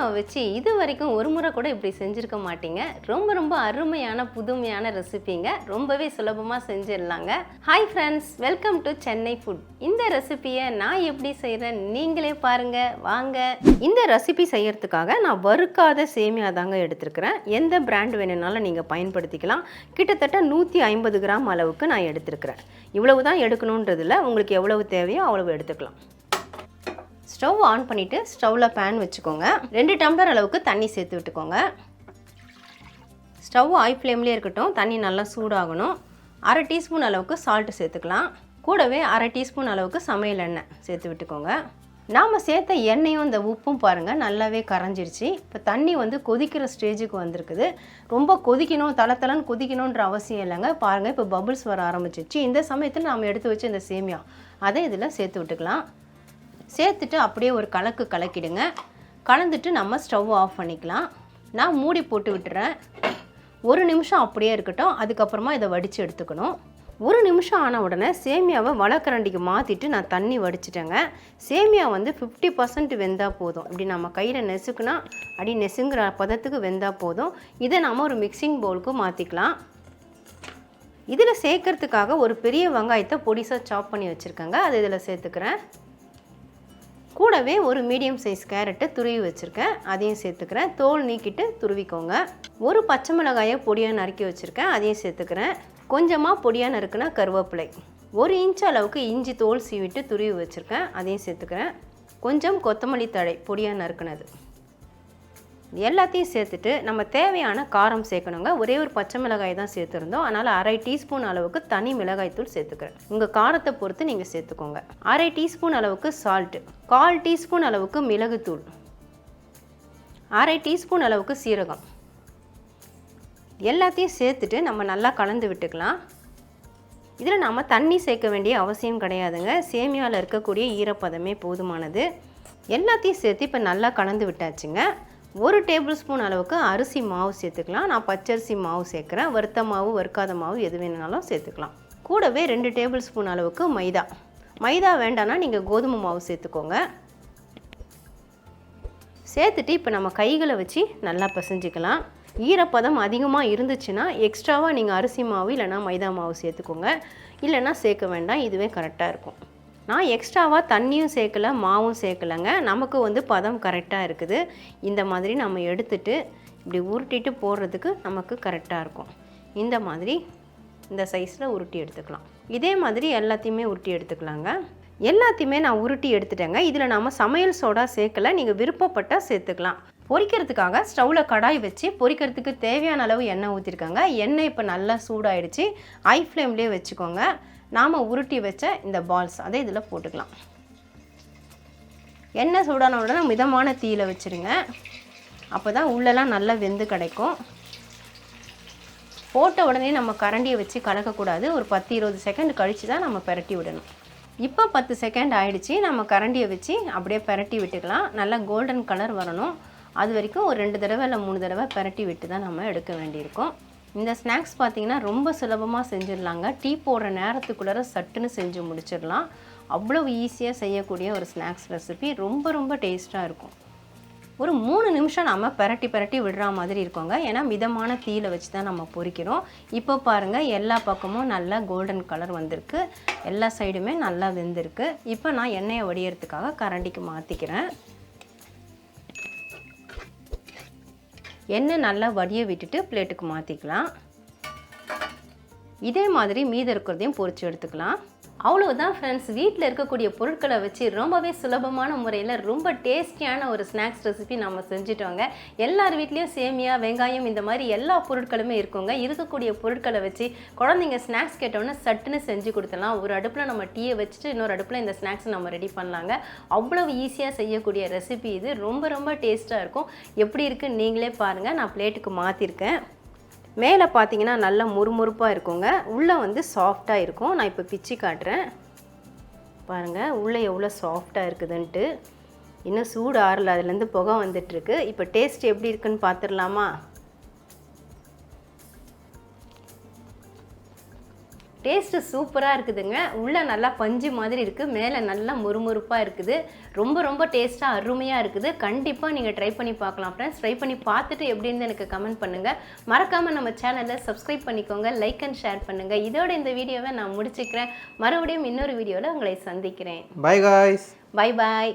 சேமியாவை வச்சு இது வரைக்கும் ஒரு முறை கூட இப்படி செஞ்சுருக்க மாட்டீங்க. ரொம்ப ரொம்ப அருமையான புதுமையான ரெசிபிங்க. ரொம்பவே சுலபமாக செஞ்சிடலாங்க. Hi friends welcome to Chennai food இந்த ரெசிபியை நான் எப்படி செய்கிறேன் நீங்களே பாருங்க. வாங்க. இந்த ரெசிபி செய்யறதுக்காக நான் வறுக்காத சேமியா தாங்க எடுத்திருக்கிறேன். எந்த பிராண்ட் வேணும்னாலும் நீங்கள் பயன்படுத்திக்கலாம். கிட்டத்தட்ட நூற்றி ஐம்பது கிராம் அளவுக்கு நான் எடுத்திருக்கிறேன். இவ்வளவு தான் எடுக்கணுன்றதில் உங்களுக்கு எவ்வளவு தேவையோ அவ்வளவு எடுத்துக்கலாம். ஸ்டவ் ஆன் பண்ணிவிட்டு ஸ்டவ்வில் பேன் வச்சுக்கோங்க. ரெண்டு டம்ளர் அளவுக்கு தண்ணி சேர்த்து விட்டுக்கோங்க. ஸ்டவ் ஹை ஃப்ளேம்லேயே இருக்கட்டும் தண்ணி நல்லா சூடாகணும். அரை டீஸ்பூன் அளவுக்கு சால்ட்டு சேர்த்துக்கலாம். கூடவே அரை டீஸ்பூன் அளவுக்கு சமையல் எண்ணெய் சேர்த்து விட்டுக்கோங்க. நாம் சேர்த்த எண்ணெயும் இந்த உப்பும் பாருங்கள் நல்லாவே கரைஞ்சிருச்சு. இப்போ தண்ணி வந்து கொதிக்கிற ஸ்டேஜுக்கு வந்திருக்குது. ரொம்ப கொதிக்கணும் தளத்தலன்னு கொதிக்கணுன்ற அவசியம் இல்லைங்க. பாருங்கள் இப்போ பபுள்ஸ் வர ஆரம்பிச்சிச்சு இந்த சமயத்தில் நாம் எடுத்து வச்ச இந்த சேமியா அதை இதில் சேர்த்து விட்டுக்கலாம். சேர்த்துட்டு அப்படியே ஒரு கலக்கு கலக்கிடுங்க. கலந்துட்டு நம்ம ஸ்டவ் ஆஃப் பண்ணிக்கலாம். நான் மூடி போட்டு விட்டுறேன். ஒரு நிமிஷம் அப்படியே இருக்கட்டும். அதுக்கப்புறமா இதை வடித்து எடுத்துக்கணும். ஒரு நிமிஷம் ஆன உடனே சேமியாவை வளக்கரண்டிக்கு மாற்றிட்டு நான் தண்ணி வடிச்சிட்டேங்க. சேமியா வந்து ஃபிஃப்டி பர்சன்ட் வெந்தால் போதும். இப்படி நம்ம கையில் நெசுக்குனா அப்படி நெசுங்கிற பதத்துக்கு வெந்தால் போதும். இதை நாம் ஒரு மிக்சிங் பவுலுக்கு மாற்றிக்கலாம் இதில் சேர்க்கறதுக்காக ஒரு பெரிய வெங்காயத்தை பொடிசாக சாப் பண்ணி வச்சுருக்கேங்க. அது இதில் சேர்த்துக்கிறேன். கூடவே ஒரு மீடியம் சைஸ் கேரட்டை துருவி வச்சுருக்கேன். அதையும் சேர்த்துக்கிறேன். தோல் நீக்கிட்டு துருவிக்கோங்க. ஒரு பச்சை மிளகாயை பொடியாக நறுக்கி வச்சுருக்கேன். அதையும் சேர்த்துக்கிறேன். கொஞ்சமாக பொடியாக நறுக்குனா கருவேப்பிலை. ஒரு இன்ச் அளவுக்கு இஞ்சி தோல் சீவிட்டு துருவி வச்சுருக்கேன். அதையும் சேர்த்துக்கிறேன். கொஞ்சம் கொத்தமல்லி தழை பொடியாக நறுக்குனது. எல்லாத்தையும் சேர்த்துட்டு நம்ம தேவையான காரம் சேர்க்கணுங்க. ஒரே ஒரு பச்சை மிளகாய் தான் சேர்த்துருந்தோம். அதனால் அரை டீஸ்பூன் அளவுக்கு தனி மிளகாய்த்தூள் சேர்த்துக்கிறேன். உங்கள் காரத்தை பொறுத்து நீங்கள் சேர்த்துக்கோங்க. அரை டீஸ்பூன் அளவுக்கு சால்ட்டு கால் டீஸ்பூன் அளவுக்கு மிளகுத்தூள் அரை டீஸ்பூன் அளவுக்கு சீரகம். எல்லாத்தையும் சேர்த்துட்டு நம்ம நல்லா கலந்து விட்டுக்கலாம். இதில் நம்ம தண்ணி சேர்க்க வேண்டிய அவசியம் கிடையாதுங்க. சேமியாவில் இருக்கக்கூடிய ஈரப்பதமே போதுமானது. எல்லாத்தையும் சேர்த்து இப்போ நல்லா கலந்து விட்டாச்சுங்க. ஒரு டேபிள் ஸ்பூன் அளவுக்கு அரிசி மாவு சேர்த்துக்கலாம். நான் பச்சரிசி மாவு சேர்க்குறேன். வறுத்த மாவு வறுக்காத மாவு எது வேணுனாலும் சேர்த்துக்கலாம். கூடவே ரெண்டு டேபிள் ஸ்பூன் அளவுக்கு மைதா. மைதா வேண்டாம்னா நீங்கள் கோதுமை மாவு சேர்த்துக்கோங்க. சேர்த்துட்டு இப்போ நம்ம கைகளை வச்சு நல்லா பிசைஞ்சிக்கலாம். ஈரப்பதம் அதிகமாக இருந்துச்சுன்னா எக்ஸ்ட்ராவாக நீங்கள் அரிசி மாவு இல்லைனா மைதா மாவு சேர்த்துக்கோங்க. இல்லைன்னா சேர்க்க வேண்டாம். இதுவே கரெக்டாக இருக்கும். நான் எக்ஸ்ட்ராவாக தண்ணியும் சேர்க்கல மாவும் சேர்க்கலைங்க. நமக்கு வந்து பதம் கரெக்டாக இருக்குது. இந்த மாதிரி நம்ம எடுத்துட்டு இப்படி உருட்டிட்டு போடுறதுக்கு நமக்கு கரெக்டாக இருக்கும். இந்த மாதிரி இந்த சைஸில் உருட்டி எடுத்துக்கலாம். இதே மாதிரி எல்லாத்தையுமே உருட்டி எடுத்துக்கலாங்க. எல்லாத்தையுமே நான் உருட்டி எடுத்துட்டேங்க. இதில் நாம் சமையல் சோடா சேர்க்கல நீங்கள் விருப்பப்பட்டால் சேர்த்துக்கலாம். பொரிக்கிறதுக்காக ஸ்டவ்வில் கடாய் வச்சு பொரிக்கிறதுக்கு தேவையான அளவு எண்ணெய் ஊற்றிருக்காங்க எண்ணெய் இப்போ நல்லா சூடாயிடுச்சு. ஐ ஃப்ளேம்லேயே வச்சுக்கோங்க. நாம் உருட்டி வச்ச இந்த பால்ஸ் அதை இதில் போட்டுக்கலாம். எண்ணெய் சூடான உடனே மிதமான தீயில் வச்சுருங்க. அப்போ தான் உள்ளெல்லாம் நல்லா வெந்து கிடைக்கும். போட்ட உடனே நம்ம கரண்டியை வச்சு கலக்கக்கூடாது. ஒரு பத்து இருபது செகண்ட் கழித்து தான் நம்ம பெரட்டி விடணும். இப்போ பத்து செகண்ட் ஆயிடுச்சு. நம்ம கரண்டியை வச்சு அப்படியே பெரட்டி விட்டுக்கலாம். நல்லா கோல்டன் கலர் வரணும். அது வரைக்கும் ஒரு ரெண்டு தடவை இல்லை மூணு தடவை பெரட்டி விட்டு தான் நம்ம எடுக்க வேண்டியிருக்கும். இந்த ஸ்நாக்ஸ் பார்த்தீங்கன்னா ரொம்ப சுலபமாக செஞ்சிடலாங்க. டீ போடுற நேரத்துக்குள்ளார சட்டுன்னு செஞ்சு முடிச்சிடலாம். அவ்வளோ ஈஸியாக செய்யக்கூடிய ஒரு ஸ்நாக்ஸ் ரெசிபி ரொம்ப ரொம்ப டேஸ்ட்டாக இருக்கும். ஒரு மூணு நிமிஷம் நம்ம பரட்டி பரட்டி விடுற மாதிரி இருக்கோங்க. ஏன்னா மிதமான தீயில வச்சு தான் நம்ம பொறிக்கிறோம். இப்போ பாருங்கள் எல்லா பக்கமும் நல்லா கோல்டன் கலர் வந்திருக்கு. எல்லா சைடுமே நல்லா வெந்திருக்கு. இப்போ நான் எண்ணெயை வடியறதுக்காக கரண்டிக்கு மாற்றிக்கிறேன் எண்ணெய் நல்லா வடிய விட்டுட்டு பிளேட்டுக்கு மாற்றிக்கலாம் இதே மாதிரி மீதம் இருக்கிறதையும் பொறிச்சு எடுத்துக்கலாம். அவ்வளவுதான் ஃப்ரெண்ட்ஸ் வீட்டில் இருக்கக்கூடிய பொருட்களை வச்சு ரொம்பவே சுலபமான முறையில் ரொம்ப டேஸ்டியான ஒரு ஸ்நாக்ஸ் ரெசிபி நம்ம செஞ்சுட்டோங்க. எல்லார் வீட்லேயும் சேமியா வெங்காயம் இந்த மாதிரி எல்லா பொருட்களுமே இருக்குங்க. இருக்கக்கூடிய பொருட்களை வச்சு குழந்தைங்க ஸ்நாக்ஸ் கேட்டோன்னே சட்டுன்னு செஞ்சு கொடுத்துடலாம். ஒரு அடுப்பில் நம்ம டீயை வச்சுட்டு இன்னொரு அடுப்பில் இந்த ஸ்நாக்ஸ் நம்ம ரெடி பண்ணலாங்க. அவ்வளவு ஈஸியாக செய்யக்கூடிய ரெசிபி இது. ரொம்ப ரொம்ப டேஸ்ட்டாக இருக்கும். எப்படி இருக்குன்னு நீங்களே பாருங்கள் நான் பிளேட்டுக்கு மாற்றிருக்கேன் மேலே பார்த்தீங்கன்னா நல்லா முறுமுறுப்பாக இருக்குங்க. உள்ளே வந்து சாஃப்டாக இருக்கும். நான் இப்போ பிச்சு காட்டுறேன். பாருங்கள் உள்ளே எவ்வளோ சாஃப்டாக இருக்குதுன்ட்டு. இன்னும் சூடு ஆறல. அதுலேருந்து புகை வந்துட்டுருக்கு. இப்போ டேஸ்ட் எப்படி இருக்குன்னு பார்த்துடலாமா? டேஸ்ட்டு சூப்பராக இருக்குதுங்க. உள்ளே நல்லா பஞ்சு மாதிரி இருக்குது மேலே நல்லா முறுமுறுப்பாக இருக்குது. ரொம்ப ரொம்ப டேஸ்ட்டாக அருமையாக இருக்குது. கண்டிப்பாக நீங்கள் ட்ரை பண்ணி பார்க்கலாம் ஃப்ரெண்ட்ஸ் ட்ரை பண்ணி பார்த்துட்டு எப்படின்னு எனக்கு கமெண்ட் பண்ணுங்கள் மறக்காமல் நம்ம சேனலை சப்ஸ்கிரைப் பண்ணிக்கோங்க. லைக் அண்ட் ஷேர் பண்ணுங்கள் இதோட இந்த வீடியோவை நான் முடிச்சுக்கிறேன். மறுபடியும் இன்னொரு வீடியோவில் உங்களை சந்திக்கிறேன். By guys bye bye